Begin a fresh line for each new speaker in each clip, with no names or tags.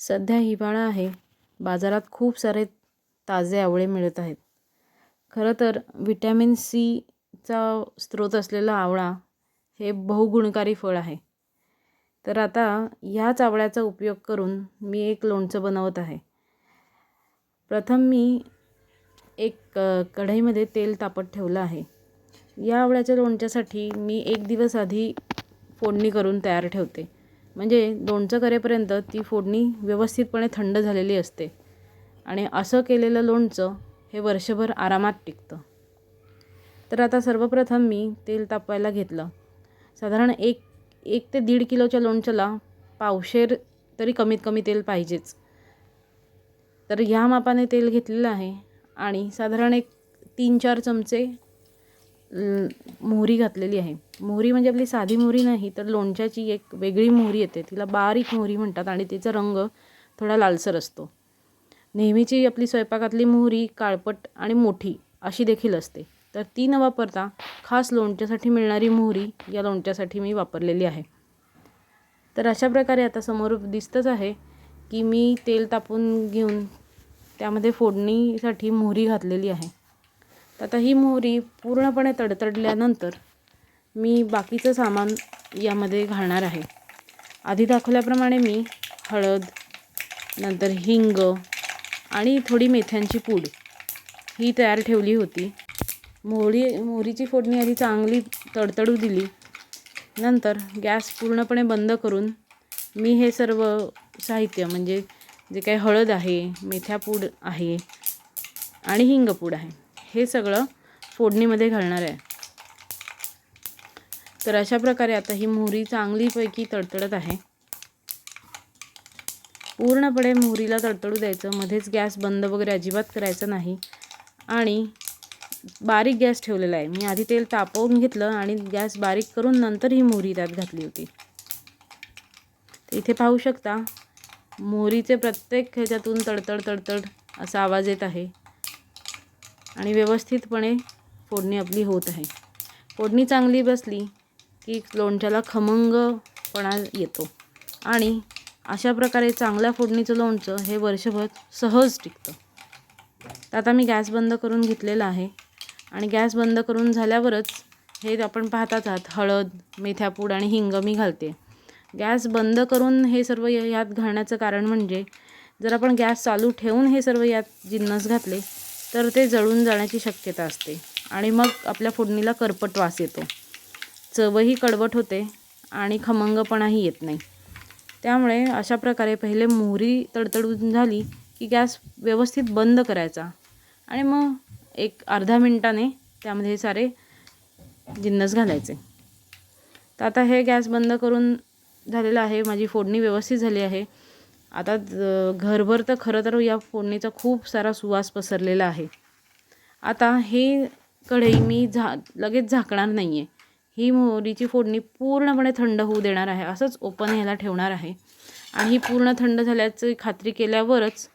सध्या हिवाळा आहे. बाजारात खूप सारे ताजे आवळे मिळत आहेत. खरं तर विटॅमिन सीचा स्रोत असलेला आवळा हे बहुगुणकारी फळ आहे. तर आता ह्याच आवळ्याचा उपयोग करून मी एक लोणचं बनवत आहे. प्रथम मी एक क कढईमध्ये तेल तापत ठेवलं आहे. या आवळ्याच्या लोणच्यासाठी मी एक दिवस आधी फोडणी करून तयार ठेवते. म्हणजे लोणचं करेपर्यंत ती फोडणी व्यवस्थितपणे थंड झालेली असते. आणि असं केलेलं लोणचं हे वर्षभर आरामात टिकतं. तर आता सर्वप्रथम मी तेल तापवायला घेतलं. साधारण एक एक ते दीड किलोच्या लोणच्याला पावशेर तरी कमीत कमी तेल पाहिजेच. तर ह्या मापाने तेल घेतलेलं आहे आणि साधारण एक तीन चार चमचे मोहरी घातलेली आहे. मोहरी म्हणजे आपली साधी मोहरी नाही तर लोणच्याची एक वेगळी मोहरी येते. तिला बारीक मोहरी म्हणतात आणि तिचा रंग थोडा लालसर असतो. नेहमीची आपली स्वयंपाकातली मोहरी काळपट आणि मोठी अशी देखील असते. तर ती न वापरता खास लोणच्यासाठी मिळणारी मोहरी या लोणच्यासाठी मी वापरलेली आहे. तर अशा प्रकारे आता समोर दिसतंच आहे की मी तेल तापून घेऊन त्यामध्ये फोडणीसाठी मोहरी घातलेली आहे. तर आता ही मोहरी पूर्णपणे तडतडल्यानंतर मी बाकीचं सामान यामध्ये घालणार आहे. आधी दाखवल्याप्रमाणे मी हळद नंतर हिंग आणि थोडी मेथ्यांची पूड ही तयार ठेवली होती. मोहरी मोहरीची फोडणी आधी चांगली तडतडू दिली. नंतर गॅस पूर्णपणे बंद करून मी हे सर्व साहित्य म्हणजे जे काही हळद आहे मेथ्या पूड आहे आणि हिंगपूड आहे हे सगळं फोडणीमध्ये घालणार आहे. तर अशा प्रकारे आता ही मोहरी चांगलीपैकी तडतडत आहे. पूर्णपणे मोहरीला तडतडू द्यायचं. मध्येच गॅस बंद वगैरे अजिबात करायचं नाही. आणि बारीक गॅस ठेवलेला आहे. मी आधी तेल तापवून घेतलं आणि गॅस बारीक करून नंतर ही मोहरी त्यात घातली होती. इथे पाहू शकता मोहरीचे प्रत्येक ह्याच्यातून तडतड तडतड असा आवाज येत आहे. आणि व्यवस्थितपणे फोडणी आपली होत आहे. फोडणी चांगली बसली की लोणच्याला खमंगपणा येतो. आणि अशा प्रकारे चांगल्या फोडणीचं लोणचं हे वर्षभर सहज टिकतं. तर आता मी गॅस बंद करून घेतलेला आहे. आणि गॅस बंद करून झाल्यावरच हे आपण पाहताच आहात हळद मेथ्यापूड आणि हिंग मी घालते. गॅस बंद करून हे सर्व यात घालण्याचं कारण म्हणजे जर आपण गॅस चालू ठेवून हे सर्व यात जिन्नस घातले तर ते जळून जाण्याची शक्यता असते. आणि मग आपल्या फोडणीला करपट वास येतो. चवही कडवट होते आणि खमंगपणाही येत नाही. त्यामुळे अशा प्रकारे पहिले मोहरी तडतडून झाली की गॅस व्यवस्थित बंद करायचा. आणि मग एक अर्धा मिनटाने त्यामध्ये सारे जिन्नस घालायचे. तर आता हे गॅस बंद करून झालेलं आहे. माझी फोडणी व्यवस्थित झाली आहे. आता घरभर तर खरं तर या फोडणीचा खूप सारा सुवास पसरलेला आहे. आता हे कढई मी झा लगेच झाकणार नाही आहे ही मोहरीची फोडणी पूर्णपणे थंड होऊ देणार आहे असंच ओपन ह्याला ठेवणार आहे. आणि ही पूर्ण थंड झाल्याची खात्री केल्यावरच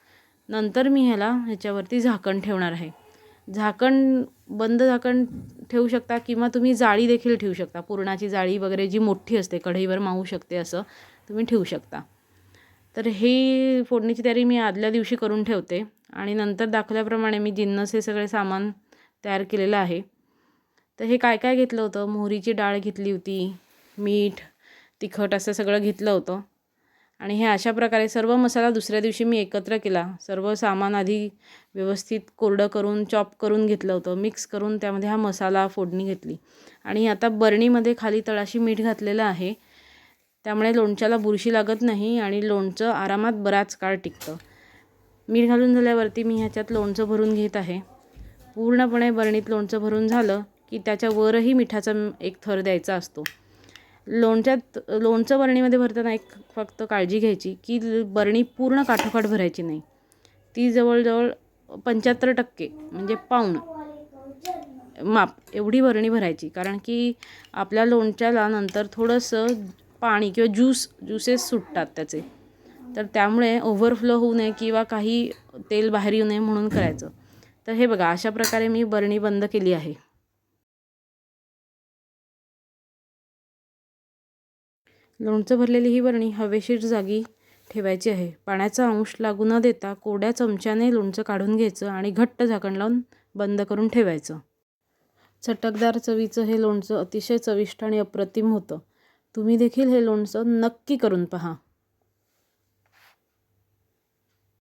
नंतर मी ह्याला ह्याच्यावरती झाकण ठेवणार आहे. झाकण बंद झाकण ठेवू शकता किंवा तुम्ही जाळी देखील ठेवू शकता. पुरणाची जाळी वगैरे जी मोठी असते कढईवर मावू शकते असं तुम्ही ठेवू शकता. तर ही फोडणीची तयारी मी आदल्या दिवशी करून ठेवते. आणि नंतर दाखवल्याप्रमाणे मी जिन्नस हे सगळे सामान तयार केलेलं आहे. तर हे काय काय घेतलं होतं? मोहरीची डाळ घेतली होती मीठ तिखट असं सगळं घेतलं होतं. आणि हे अशा प्रकारे सर्व मसाला दुसऱ्या दिवशी मी एकत्र केला. सर्व सामान आधी व्यवस्थित कोरडं करून चॉप करून घेतलं होतं. मिक्स करून त्यामध्ये हा मसाला फोडणी घेतली. आणि आता बरणीमध्ये खाली तळाशी मीठ घातलेलं आहे. त्यामुळे लोणच्याला बुरशी लागत नाही आणि लोणचं आरामात बराच काळ टिकतं. मीठ घालून झाल्यावरती मी ह्याच्यात लोणचं भरून घेत आहे. पूर्णपणे बरणीत लोणचं भरून झालं की त्याच्यावरही मिठाचा एक थर द्यायचा असतो. लोणच्यात लोणचं बरणीमध्ये भरताना एक फक्त काळजी घ्यायची की बरणी पूर्ण काठोकाठ भरायची नाही. ती जवळजवळ पंच्याहत्तर टक्के म्हणजे पाऊण माप एवढी बरणी भरायची. कारण की आपल्या लोणच्याला नंतर थोडंसं पाणी किंवा ज्यूस ज्युसेस सुटतात त्याचे. तर त्यामुळे ओव्हरफ्लो होऊ नये किंवा काही तेल बाहेर येऊ नये म्हणून करायचं. तर हे बघा अशा प्रकारे मी बरणी बंद केली आहे. लोणचं भरलेली ही बरणी हवेशीर जागी ठेवायची आहे. पाण्याचा अंश लागू न देता कोड्या चमच्याने लोणचं काढून घ्यायचं आणि घट्ट झाकण लावून बंद करून ठेवायचं. चटकदार चवीचं हे लोणचं अतिशय चविष्ट आणि अप्रतिम होतं. तुम्ही देखील हे लोणचं नक्की करून पहा.